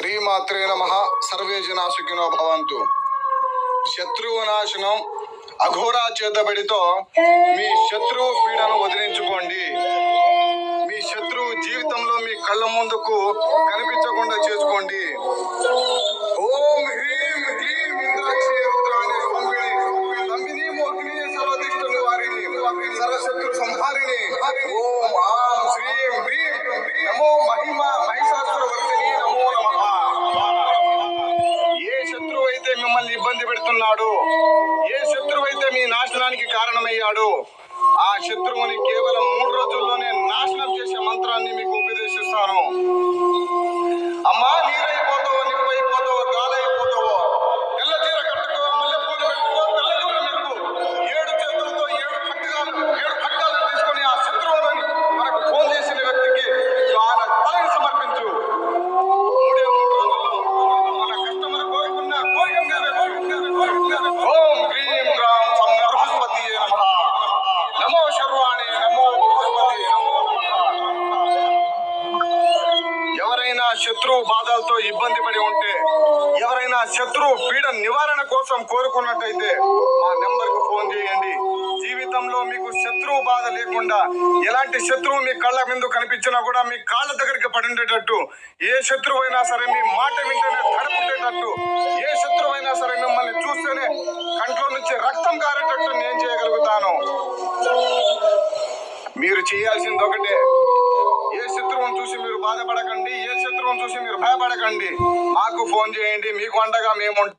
శ్రీమాత్రే నమ. సర్వే జనా సుఖినో భవంతు. శత్రువు నాశనం అఘోరా చేతబడితో మీ శత్రువు పీడను వదిలించుకోండి. మీ శత్రువు జీవితంలో మీ కళ్ళ ముందుకు కనిపించకుండా చేసుకోండి. ఓం హ్రీం హ్రీం ఇంద్రాక్షి రుద్రాణి స్వామిని నంబిని మోహిని సర్వదిష్ట నివారిణి సర్వశత్రు సంహారిణి. ఓం ఆ మిమ్మల్ని ఇబ్బంది పెడుతున్నాడు. ఏ శత్రువు అయితే మీ నాశనానికి కారణమయ్యాడు ఆ శత్రువుని కేవలం మూడు రోజులు శత్రువు బాధలతో ఇబ్బంది పడి ఉంటే ఎవరైనా శత్రువు పీడ నివారణ కోసం కోరుకున్నట్టయితే మా నెంబర్కు ఫోన్ చేయండి. జీవితంలో మీకు శత్రువు బాధ లేకుండా ఎలాంటి శత్రువు మీ కళ్ళ ముందు కనిపించినా కూడా మీ కాళ్ళ దగ్గరికి పడిండేటట్టు ఏ శత్రువు అయినా సరే మీ మాట వింటేనే తడుపుండేటట్టు ఏ శత్రువు అయినా సరే మిమ్మల్ని చూస్తేనే కంట్లో నుంచి రక్తం కారేటట్టు నేను చేయగలుగుతాను. మీరు చేయాల్సింది ఒకటే ఏ శత్రువును చూసి మీరు బాధపడకండి ఏ చూసి మీరు భయపడకండి. మాకు ఫోన్ చేయండి. మీకు అండగా మేము